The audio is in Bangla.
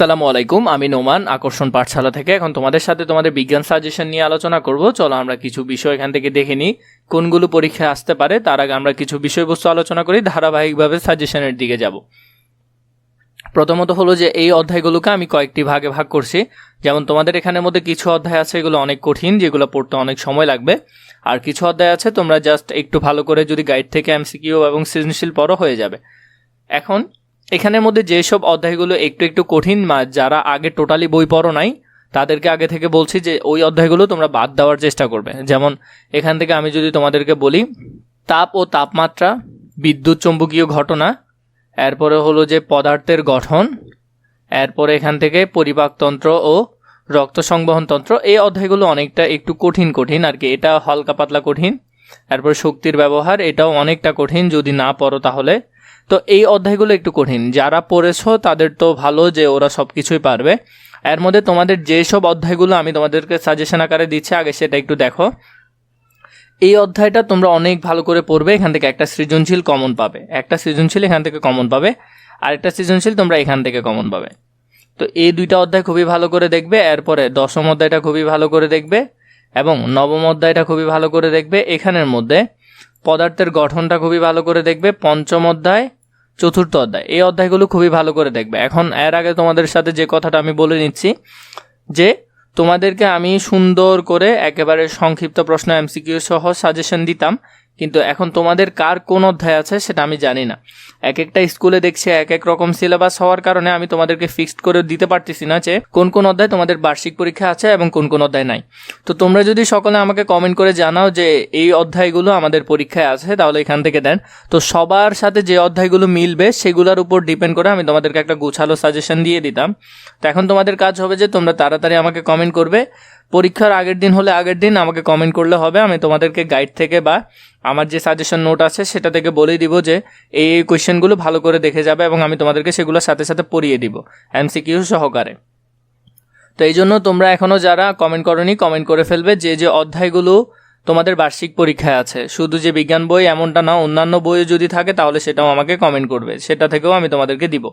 আসসালামু আলাইকুম, আমি নোমান, আকর্ষণ পাঠশালা থেকে। এখন তোমাদের সাথে তোমাদের বিজ্ঞান সাজেশন নিয়ে আলোচনা করব। চলো আমরা কিছু বিষয় এখান থেকে দেখে নিই, কোনগুলো পরীক্ষায় আসতে পারে। তার আগে আমরা কিছু বিষয়বস্তু আলোচনা করি, ধারাবাহিকভাবে সাজেশনের দিকে যাব। প্রথমত হলো যে, এই অধ্যায়গুলোকে আমি কয়েকটি ভাগে ভাগ করছি। যেমন তোমাদের এখানের মধ্যে কিছু অধ্যায় আছে, এগুলো অনেক কঠিন, যেগুলো পড়তে অনেক সময় লাগবে। আর কিছু অধ্যায় আছে, তোমরা জাস্ট একটু ভালো করে যদি গাইড থেকে এমসিকিউ এবং সৃজনশীল পড়ো, হয়ে যাবে। এখন এখানের মধ্যে যেসব অধ্যায়গুলো একটু একটু কঠিন যারা আগে টোটালি বই পড়ো নাই, তাদেরকে আগে থেকে বলছি যে ওই অধ্যায়গুলো তোমরা বাদ দেওয়ার চেষ্টা করবে। যেমন এখান থেকে আমি যদি তোমাদেরকে বলি, তাপ ও তাপমাত্রা, বিদ্যুৎ চৌম্বকীয় ঘটনা, এরপরে হলো যে পদার্থের গঠন, এরপরে এখান থেকে পরিপাকতন্ত্র ও রক্ত সংবহনতন্ত্র এই অধ্যায়গুলো অনেকটা একটু কঠিন কঠিন আর কি, এটা হালকা পাতলা কঠিন। এরপর শক্তির ব্যবহার, এটাও অনেকটা কঠিন, যদি না পড়ো তাহলে। তো এই অধ্যায়গুলো একটু কঠিন। যারা পড়েছো, তাদের তো ভালো যে ওরা সব কিছুই পারবে। এর মধ্যে তোমাদের যেসব অধ্যায়গুলো আমি তোমাদেরকে সাজেশন আকারে দিচ্ছি, আগে সেটা একটু দেখো। এই অধ্যায়টা তোমরা অনেক ভালো করে পড়বে, এখান থেকে একটা সৃজনশীল কমন পাবে। একটা সৃজনশীল এখান থেকে কমন পাবে, আর একটা সৃজনশীল তোমরা এখান থেকে কমন পাবে। তো এই দুইটা অধ্যায় খুবই ভালো করে দেখবে, এরপরে দশম অধ্যায়টা খুবই ভালো করে দেখবে, এবং নবম অধ্যায়টা খুবই ভালো করে দেখবে, এখানের মধ্যে পদার্থের গঠনটা খুবই ভালো করে দেখবে, পঞ্চম অধ্যায়, চতুর্থ অধ্যায়। এই অধ্যায়গুলো খুবই ভালো করে দেখবে। এখন এর আগে তোমাদের সাথে যে কথাটা আমি বলে নিচ্ছি, যে তোমাদেরকে আমি সুন্দর করে একেবারে সংক্ষিপ্ত প্রশ্ন, এমসিকিউ সহ সাজেশন দিতাম। কিন্তু এখন তোমাদের কার কোন অধ্যায় আছে সেটা আমি জানি না। এক একটা স্কুলে দেখছি এক এক রকম সিলেবাস হওয়ার কারণে আমি তোমাদেরকে ফিক্সড করে দিতে পারতেছি না যে কোন কোন অধ্যায় তোমাদের বার্ষিক পরীক্ষা আছে এবং কোন কোন অধ্যায় নাই। তো তোমরা যদি সকলে আমাকে কমেন্ট করে জানাও যে এই অধ্যায়গুলো আমাদের পরীক্ষায় আছে, তাহলে এখান থেকে দেন। তো সবার সাথে যে অধ্যায়গুলো মিলবে সেগুলোর উপর ডিপেন্ড করে আমি তোমাদেরকে একটা গুছালো সাজেশন দিয়ে দিতাম। তো এখন তোমাদের কাজ হবে যে তোমরা তাড়াতাড়ি আমাকে কমেন্ট করবে। পরীক্ষার আগের দিন হলে আগের দিন আমাকে কমেন্ট করলে হবে। আমি তোমাদেরকে গাইড থেকে বা আমার যে সাজেশন নোট আছে সেটা থেকে বলেই দিব যে এই এই কোয়েশ্চেনগুলো ভালো করে দেখে যাবে এবং আমি তোমাদেরকে সেগুলোর সাথে সাথে পড়িয়ে দিব এমসিকিউ সহকারে। তো এই জন্য তোমরা এখনও যারা কমেন্ট করনি কমেন্ট করে ফেলবে যে যে অধ্যায়গুলো তোমাদের বার্ষিক পরীক্ষায় আছে। শুধু যে বিজ্ঞান বই এমনটা না, অন্যান্য বইও যদি থাকে তাহলে সেটাও আমাকে কমেন্ট করবে। সেটা থেকেও আমি তোমাদেরকে দিব।